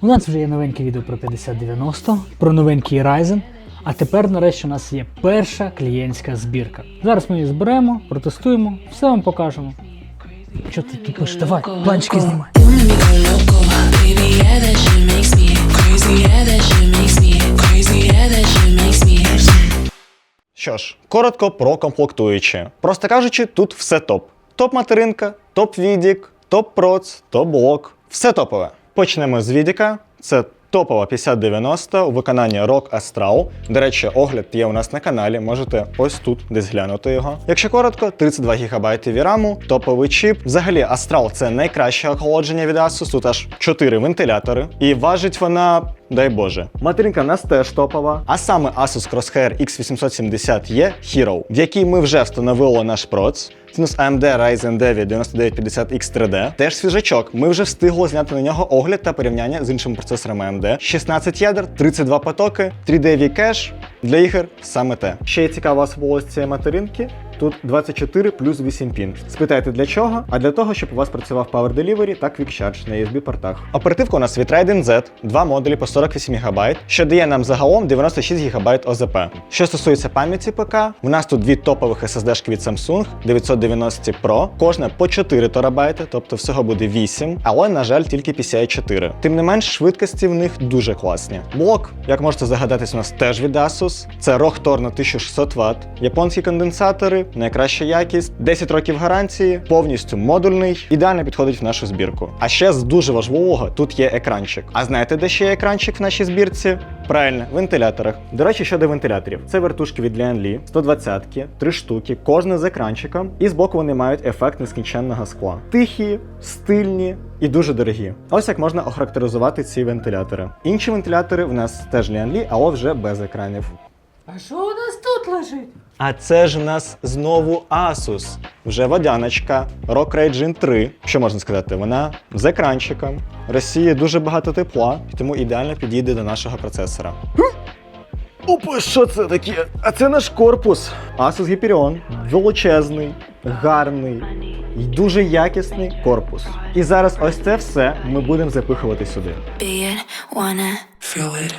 У нас вже є новеньке відео про 5090, про новенький Ryzen. А тепер, нарешті, у нас є перша клієнтська збірка. Зараз ми її зберемо, протестуємо, все вам покажемо. Що ти тупиш? Давай, планчики знімай. Що ж, коротко про комплектуючі. Просто кажучи, тут все топ. Топ материнка, топ відік, топ проц, топ блок. Все топове. Почнемо з відіка. Це топова 5090 у виконанні Rock Astral. До речі, огляд є у нас на каналі, можете ось тут десь глянути його. Якщо коротко, 32 ГБ VRAM, топовий чіп. Взагалі, Astral це найкраще охолодження від Asus, тут аж 4 вентилятори. І важить вона дай Боже. Материнка нас теж топова, а саме Asus Crosshair X870E Hero, в якій ми вже встановили наш проц. Це у нас AMD Ryzen 9 9950X 3D. Теж свіжачок. Ми вже встигли зняти на нього огляд та порівняння з іншими процесорами AMD. 16 ядер, 32 потоки, 3D кеш. Для ігор саме те. Ще є цікава особливість цієї материнки. Тут 24 плюс 8 пін. Спитайте для чого? А для того, щоб у вас працював Power Delivery та Quick Charge на USB портах. Оперативка у нас від Ryzen Z, два модулі по 48 ГБ, що дає нам загалом 96 ГБ ОЗП. Що стосується пам'яті ПК, в нас тут дві топових SSD від Samsung 990 Pro, кожна по 4 ТБ, тобто всього буде 8, але, на жаль, тільки PCI 4. Тим не менш, швидкості в них дуже класні. Блок, як можете загадатись, у нас теж від Asus. Це ROG Tor на 1600 Вт, японські конденсатори, найкраща якість, 10 років гарантії, повністю модульний, ідеально підходить в нашу збірку. А ще з дуже важливого тут є екранчик. А знаєте, де ще є екранчик в нашій збірці? Правильно, вентиляторах. До речі, щодо вентиляторів, це вертушки від Lian Li, 120-ки, 3 штуки, кожна з екранчиком, і збоку вони мають ефект нескінченного скла. Тихі, стильні і дуже дорогі. Ось як можна охарактеризувати ці вентилятори. Інші вентилятори в нас теж Lian Li, але вже без екранів. А що у нас тут лежить? А це ж в нас знову Asus. Вже водяночка, Rock Ragen 3. Що можна сказати? Вона з екранчиком. Росії дуже багато тепла, тому ідеально підійде до нашого процесора. Опа, що це таке? А це наш корпус. Asus Hyperion. Величезний, гарний і дуже якісний корпус. І зараз ось це все ми будемо запихувати сюди. Be it, wanna feel it.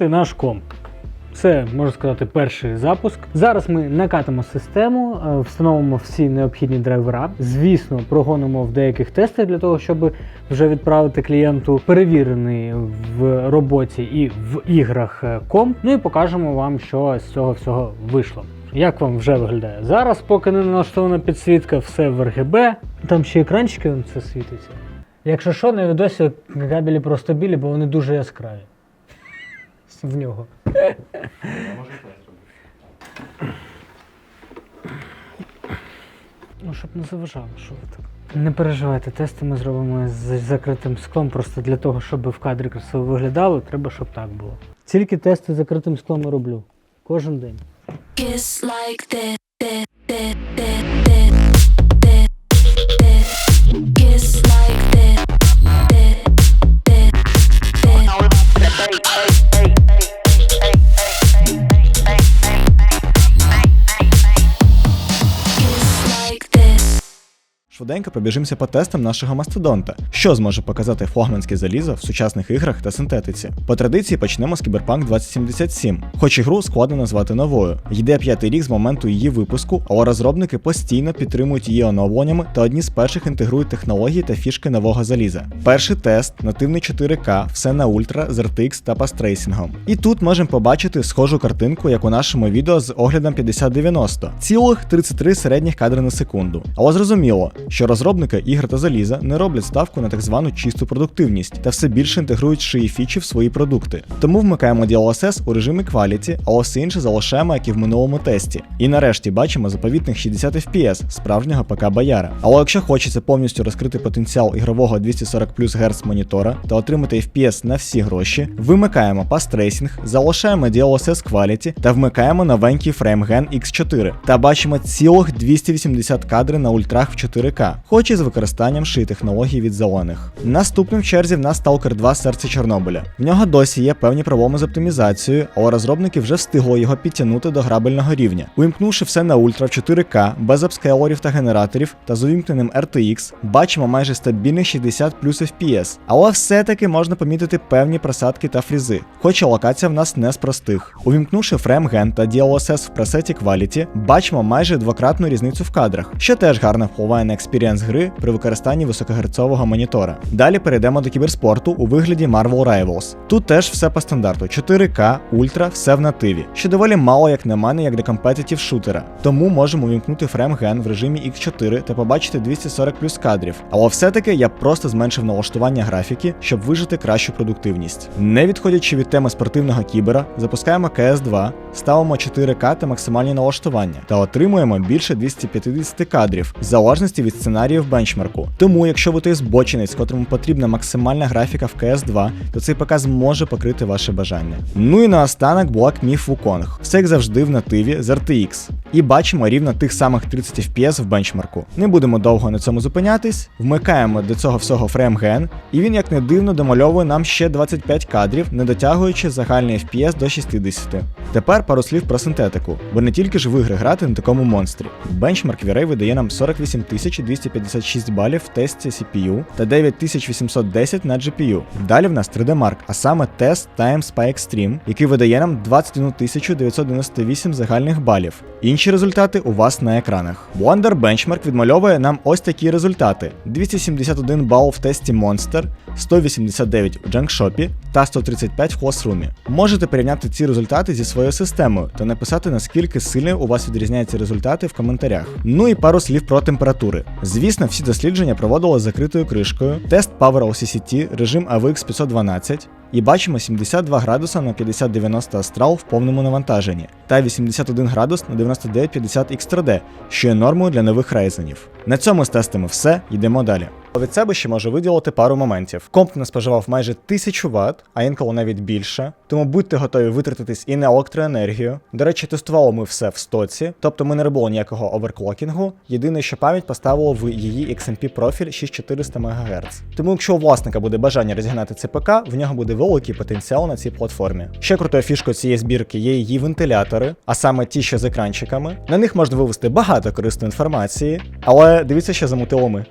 І наш комп. Це можна сказати перший запуск. Зараз ми накатимо систему, е, встановимо всі необхідні драйвера. Звісно, прогонимо в деяких тестах для того, щоб вже відправити клієнту перевірений в роботі і в іграх е, комп. Ну і покажемо вам, що з цього всього вийшло. Як вам вже виглядає? Зараз, поки не налаштована підсвітка, все в RGB. Там ще екранчики це світиться. Якщо що, на відосі кабелі просто білі, бо вони дуже яскраві. В нього. Ну, щоб не заважало, що ви так. Не переживайте, тести ми зробимо з закритим склом, просто для того, щоб в кадрі красиво виглядало, треба, щоб так було. Тільки тести з закритим склом роблю. Кожен день. Швиденько пробіжимося по тестам нашого мастодонта, що зможе показати флагманське залізо в сучасних іграх та синтетиці. По традиції почнемо з Cyberpunk 2077. Хоч ігру складно назвати новою. Йде п'ятий рік з моменту її випуску, але розробники постійно підтримують її оновленнями та одні з перших інтегрують технології та фішки нового заліза. Перший тест нативний 4К, все на ультра з RTX та пастрейсингом. І тут можемо побачити схожу картинку, як у нашому відео з оглядом 5090, цілих 33 середніх кадри на секунду. Але зрозуміло, що розробники ігр та заліза не роблять ставку на так звану чисту продуктивність та все більше інтегрують шиї фічі в свої продукти. Тому вмикаємо DLSS у режимі Quality, а все інше залишаємо, як і в минулому тесті. І нарешті бачимо заповітних 60 FPS справжнього ПК Бояра. Але якщо хочеться повністю розкрити потенціал ігрового 240 плюс Гц монітора та отримати FPS на всі гроші, вимикаємо Path Tracing, залишаємо DLSS Quality та вмикаємо новенький FrameGen X4 та бачимо цілих 280 кадри на ультрах в 4К, хоч і з використанням шиї технологій від зелених. Наступним в черзі в нас Stalker 2 серце Чорнобиля. В нього досі є певні проблеми з оптимізацією, але розробники вже встигли його підтягнути до грабельного рівня. Увімкнувши все на ультра в 4К, без апскейлерів та генераторів та з увімкненим RTX, бачимо майже стабільних 60 плюс FPS. Але все-таки можна помітити певні просадки та фрізи, хоча локація в нас не з простих. Увімкнувши FrameGen та DLSS в пресеті Quality, бачимо майже двократну різницю в кадрах, що теж гарно впливає на експірієнс гри при використанні високогерцового монітора. Далі перейдемо до кіберспорту у вигляді Marvel Rivals. Тут теж все по стандарту: 4К, ультра, все в нативі, що доволі мало, як на мене, як для компетитів шутера. Тому можемо увімкнути FrameGen в режимі X4 та побачити 240 плюс кадрів. Але все-таки я просто зменшив налаштування графіки, щоб вижити кращу продуктивність. Не відходячи від теми спортивного кібера, запускаємо CS2, ставимо 4К та максимальні налаштування та отримуємо більше 250 кадрів, в залежності від сценаріїв бенчмарку. Тому, якщо ви той збочинець, котрому потрібна максимальна графіка в CS2, то цей ПК зможе покрити ваше бажання. Ну і наостанок Black Myth Wukong. Все як завжди в нативі з RTX. І бачимо рівно тих самих 30 FPS в бенчмарку. Не будемо довго на цьому зупинятись, вмикаємо до цього всього FrameGen, і він, як не дивно, домальовує нам ще 25 кадрів, не дотягуючи загальний FPS до 60. Тепер пару слів про синтетику, бо не тільки ж в ігри грати на такому монстрі. Бенчмарк V-Ray видає нам 48 256 балів в тесті CPU та 9810 на GPU. Далі в нас 3D Mark, а саме тест Time Spy Extreme, який видає нам 21 998 загальних балів. Інші результати у вас на екранах. Wonder Benchmark відмальовує нам ось такі результати: 271 бал в тесті Monster, 189 у джанкшопі та 135 в Classroom. Можете порівняти ці результати зі своєю системою та написати наскільки сильно у вас відрізняються результати в коментарях. Ну і пару слів про температури. Звісно, всі дослідження проводили закритою кришкою, тест Power LCCT, режим AVX 512. І бачимо 72 градуса на 5090 астрал в повному навантаженні та 81 градус на 9950 X3D, що є нормою для нових рейзенів. На цьому з тестами все, йдемо далі. Від себе ще можу виділити пару моментів. Комп не споживав майже 1000 Вт, а інколи навіть більше. Тому будьте готові витратитись і на електроенергію. До речі, тестували ми все в стоці, тобто ми не робили ніякого оверклокінгу. Єдине, що пам'ять поставило в її XMP профіль 6400 МГц. Тому, якщо у власника буде бажання розігнати ЦПК, в нього буде великий потенціал на цій платформі. Ще крутою фішкою цієї збірки є її вентилятори, а саме ті, що з екранчиками. На них можна вивести багато корисної інформації, але дивіться, що замутило ми.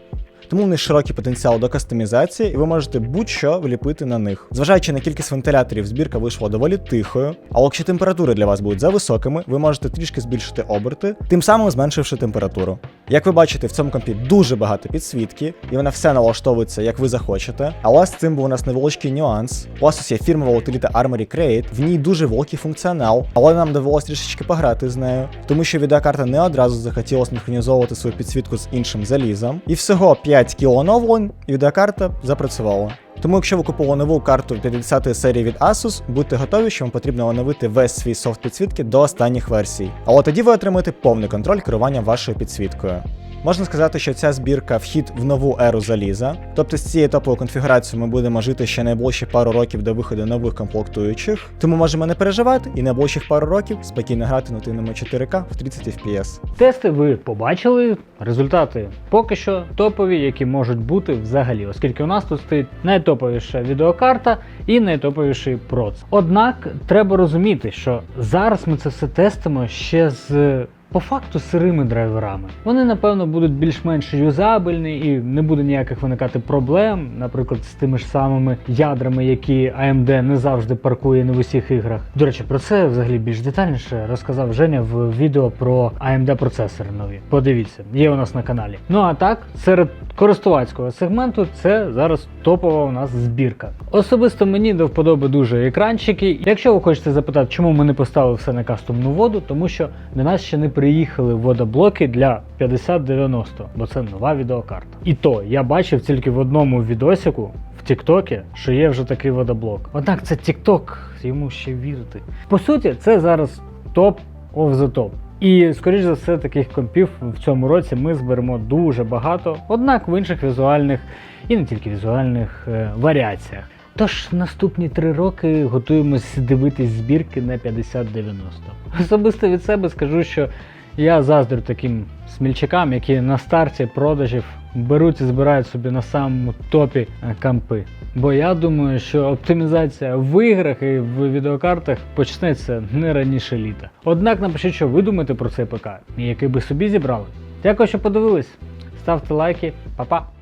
Тому в них широкий потенціал до кастомізації, і ви можете будь-що вліпити на них. Зважаючи на кількість вентиляторів, збірка вийшла доволі тихою. Але якщо температури для вас будуть за високими, ви можете трішки збільшити оберти, тим самим зменшивши температуру. Як ви бачите, в цьому компі дуже багато підсвітки, і вона все налаштовується, як ви захочете. Але з цим був у нас невеличкий нюанс. У вас є фірмова утиліта Armory Create, в ній дуже великий функціонал, але нам довелося трішечки пограти з нею, тому що відеокарта не одразу захотіла синхронізовувати свою підсвітку з іншим залізом. І всього 5 кіл оновлень, і відеокарта запрацювала. Тому, якщо ви купили нову карту 50-ї серії від Asus, будьте готові, що вам потрібно оновити весь свій софт підсвітки до останніх версій. Але тоді ви отримаєте повний контроль керування вашою підсвіткою. Можна сказати, що ця збірка вхід в нову еру заліза. Тобто з цією топовою конфігурацією ми будемо жити ще найближчі пару років до виходу нових комплектуючих. Тому можемо не переживати і найближчих пару років спокійно грати на тиному 4К в 30 FPS. Тести ви побачили, результати поки що топові, які можуть бути взагалі, оскільки у нас тут стоїть найтоповіша відеокарта і найтоповіший проц. Однак треба розуміти, що зараз ми це все тестимо ще з по факту сирими драйверами. Вони, напевно, будуть більш-менш юзабельні і не буде ніяких виникати проблем, наприклад, з тими ж самими ядрами, які AMD не завжди паркує не в усіх іграх. До речі, про це взагалі більш детальніше розказав Женя в відео про AMD процесори нові. Подивіться, є у нас на каналі. Ну а так, серед користувацького сегменту це зараз топова у нас збірка. Особисто мені до вподоби дуже екранчики. Якщо ви хочете запитати, чому ми не поставили все на кастомну воду, тому що до нас ще не приїхали водоблоки для 5090, бо це нова відеокарта. І то я бачив тільки в одному відосіку в Тіктокі, що є вже такий водоблок. Однак це Тікток, йому ще вірити. По суті, це зараз топ of the top. І, скоріш за все, таких компів в цьому році ми зберемо дуже багато, однак в інших візуальних і не тільки візуальних е, варіаціях. Тож наступні три роки готуємось дивитись збірки на 50-90. Особисто від себе скажу, що я заздрю таким смільчакам, які на старті продажів беруть і збирають собі на самому топі е, кампи. Бо я думаю, що оптимізація в іграх і в відеокартах почнеться не раніше літа. Однак напишіть, що ви думаєте про цей ПК який би собі зібрали. Дякую, що подивились. Ставте лайки, Па-па!